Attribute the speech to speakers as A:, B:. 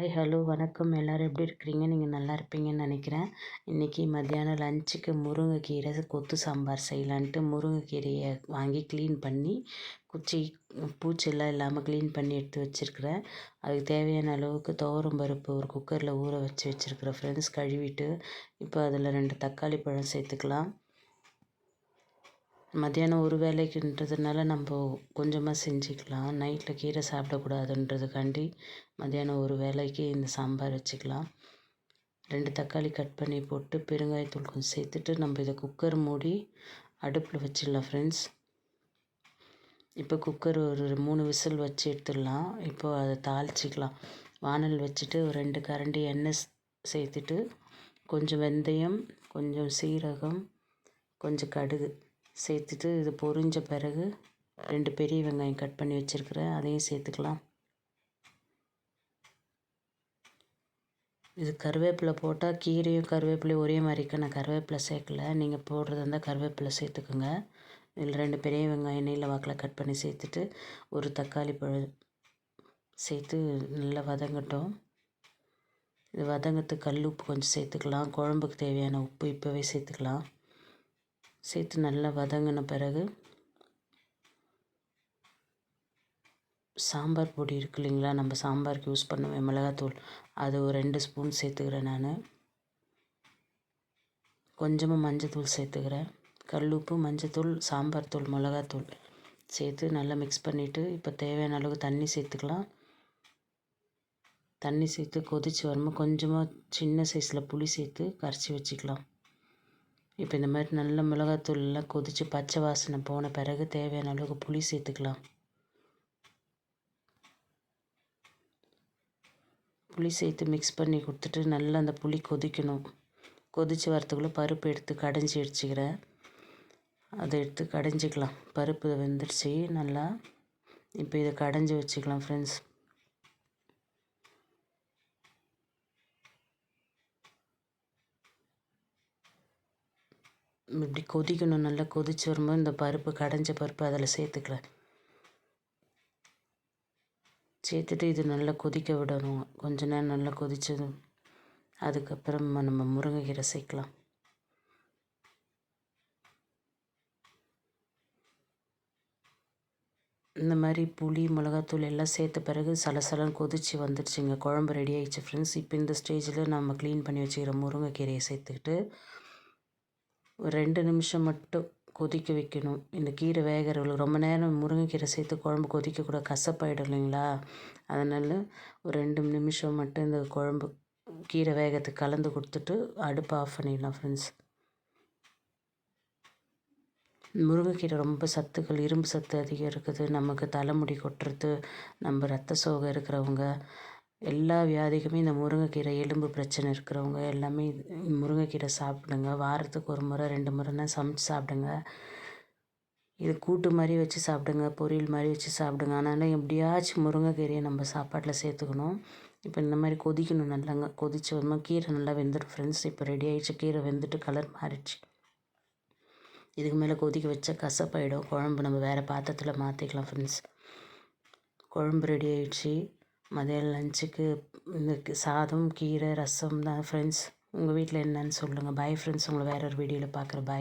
A: Hi hello வணக்கம். எல்லோரும் எப்படி இருக்கிறீங்க? நீங்கள் நல்லா இருப்பீங்கன்னு நினைக்கிறேன். இன்றைக்கி மத்தியானம் லஞ்சுக்கு முருங்கைக்கீரை கொத்து சாம்பார் செய்யலான்ட்டு முருங்கைக்கீரையை வாங்கி க்ளீன் பண்ணி குச்சி பூச்செல்லாம் இல்லாமல் க்ளீன் பண்ணி எடுத்து வச்சுருக்கிறேன். அதுக்கு தேவையான அளவுக்கு துவரம் பருப்பு ஒரு குக்கரில் ஊற வச்சு வச்சுருக்கிறேன் ஃப்ரெண்ட்ஸ் கழுவிட்டு இப்போ அதில் ரெண்டு தக்காளி பழம் சேர்த்துக்கலாம். மத்தியானம் ஒரு வேலைக்குன்றதுனால நம்ம கொஞ்சமாக செஞ்சுக்கலாம். நைட்டில் கீரை சாப்பிடக்கூடாதுன்றதுக்காண்டி மத்தியானம் ஒரு வேலைக்கு இந்த சாம்பார் வச்சுக்கலாம். ரெண்டு தக்காளி கட் பண்ணி போட்டு பெருங்காயத்தூள் கொஞ்சம் சேர்த்துட்டு நம்ம இதை குக்கர் மூடி அடுப்பில் வச்சிடலாம் ஃப்ரெண்ட்ஸ் இப்போ குக்கர் ஒரு மூணு விசில் வச்சு எடுத்துடலாம். இப்போ அதை தாளிச்சிக்கலாம். வானல் வச்சுட்டு ஒரு ரெண்டு கரண்டி எண்ணெய் சேர்த்துட்டு கொஞ்சம் வெந்தயம் கொஞ்சம் சீரகம் கொஞ்சம் கடுகு. சேர்த்துட்டு இது பொரிஞ்ச பிறகு ரெண்டு பெரிய வெங்காயம் கட் பண்ணி வச்சுருக்கிறேன் அதையும் சேர்த்துக்கலாம். இது கருவேப்பிலை போட்டால் கீரையும் கருவேப்பிலையும் ஒரே மாதிரிக்கு நான் கருவேப்பிலை சேர்க்கல. நீங்கள் போடுறதா இருந்தால் கருவேப்பிலை சேர்த்துக்குங்க. இதில் ரெண்டு பெரிய வெங்காயம் நெய்யில் வாக்கில் கட் பண்ணி சேர்த்துட்டு ஒரு தக்காளி பழம் சேர்த்து நல்லா வதங்கட்டும். இது வதங்கத்துக்கு கல் உப்பு கொஞ்சம் சேர்த்துக்கலாம். குழம்புக்கு தேவையான உப்பு இப்போவே சேர்த்துக்கலாம். சேர்த்து நல்லா வதங்கின பிறகு சாம்பார் பொடி இருக்கு இல்லைங்களா? நம்ம சாம்பாருக்கு யூஸ் பண்ணுவேன் மிளகாத்தூள். அது ஒரு ரெண்டு ஸ்பூன் சேர்த்துக்கிறேன் நான். கொஞ்சமாக மஞ்சத்தூள் சேர்த்துக்கிறேன். கல்லுப்பு மஞ்சத்தூள் சாம்பார் தூள் மிளகாத்தூள் சேர்த்து நல்லா மிக்ஸ் பண்ணிவிட்டு இப்போ தேவையான அளவுக்கு தண்ணி சேர்த்துக்கலாம். தண்ணி சேர்த்து கொதித்து வரும்போது கொஞ்சமாக சின்ன சைஸில் புளி சேர்த்து கரைச்சி வச்சுக்கலாம். இப்போ இந்த மாதிரி நல்ல மிளகாத்தூள்லாம் கொதித்து பச்சை வாசனை போன பிறகு தேவையான அளவுக்கு புளி சேர்த்துக்கலாம். புளி சேர்த்து மிக்ஸ் பண்ணி கொடுத்துட்டு நல்லா அந்த புளி கொதிக்கணும். கொதித்து வரத்துக்குள்ளே பருப்பு எடுத்து கடைஞ்சி அடிச்சுக்கிறேன் அதை எடுத்து கடைஞ்சிக்கலாம். பருப்பு வெந்துடுச்சு நல்லா. இப்போ இதை கடைஞ்சி வச்சுக்கலாம் ஃப்ரெண்ட்ஸ் இப்படி கொதிக்கணும் நல்லா கொதிச்சு வரும்போது இந்த பருப்பு கடைஞ்ச பருப்பு அதில் சேர்த்துக்கிறேன். சேர்த்துட்டு இது நல்லா கொதிக்க விடணும். கொஞ்ச நேரம் நல்லா கொதிச்சதும் அதுக்கப்புறம் நம்ம முருங்கைக்கீரை சேர்க்கலாம். இந்த மாதிரி புளி மிளகாத்தூள் எல்லாம் சேர்த்த பிறகு சலசலன்னு கொதிச்சு வந்துடுச்சுங்க குழம்பு ரெடி ஆகிடுச்சு ஃப்ரெண்ட்ஸ் இப்போ இந்த ஸ்டேஜில் நம்ம க்ளீன் பண்ணி வச்சுக்கிற முருங்கைக்கீரையை சேர்த்துக்கிட்டு ஒரு ரெண்டு நிமிஷம் மட்டும் கொதிக்க வைக்கணும். இந்த கீரை வேகிறவளவு ரொம்ப நேரம் முருங்கைக்கீரை சேர்த்து குழம்பு கொதிக்கக்கூட கசப்பாயிடும் இல்லைங்களா? அதனால் ஒரு ரெண்டு நிமிஷம் மட்டும் இந்த குழம்பு கீரை வேகத்துக்கு கலந்து கொடுத்துட்டு அடுப்பு ஆஃப் பண்ணிடலாம் ஃப்ரெண்ட்ஸ் முருங்கைக்கீரை ரொம்ப சத்துக்கள் இரும்பு சத்து அதிகம் இருக்குது. நமக்கு தலைமுடி கொட்டுறது நம்ம ரத்த சோகை இருக்கிறவங்க எல்லா வியாதிக்குமே இந்த முருங்கைக்கீரை எலும்பு பிரச்சனை இருக்கிறவங்க எல்லாமே முருங்கைக்கீரை சாப்பிடுங்க. வாரத்துக்கு ஒரு முறை ரெண்டு முறைன்னா சமைச்சு சாப்பிடுங்க. இது கூட்டு மாதிரி வச்சு சாப்பிடுங்க பொரியல் மாதிரி வச்சு சாப்பிடுங்க. அதனால் எப்படியாச்சும் முருங்கைக்கீரையை நம்ம சாப்பாட்டில் சேர்த்துக்கணும். இப்போ இந்த மாதிரி கொதிக்கணும் நல்லாங்க கொதிச்சு வரும்போது கீரை நல்லா வெந்துடும் ஃப்ரெண்ட்ஸ் இப்போ ரெடி ஆகிடுச்சு கீரை வெந்துட்டு கலர் மாறிடுச்சு. இதுக்கு மேலே கொதிக்க வச்சா கசப்பாயிடும். குழம்பு நம்ம வேறு பாத்திரத்தில் மாற்றிக்கலாம் ஃப்ரெண்ட்ஸ் குழம்பு ரெடி ஆகிடுச்சி மதியம் லஞ்சுக்கு இந்த சாதம் கீரை ரசம் தான். ஃப்ரெண்ட்ஸ் உங்கள் வீட்டில் என்னன்னு சொல்லுங்கள் பாய் ஃப்ரெண்ட்ஸ் உங்களை வேறு ஒரு வீடியோவில் பார்க்குறேன் பாய்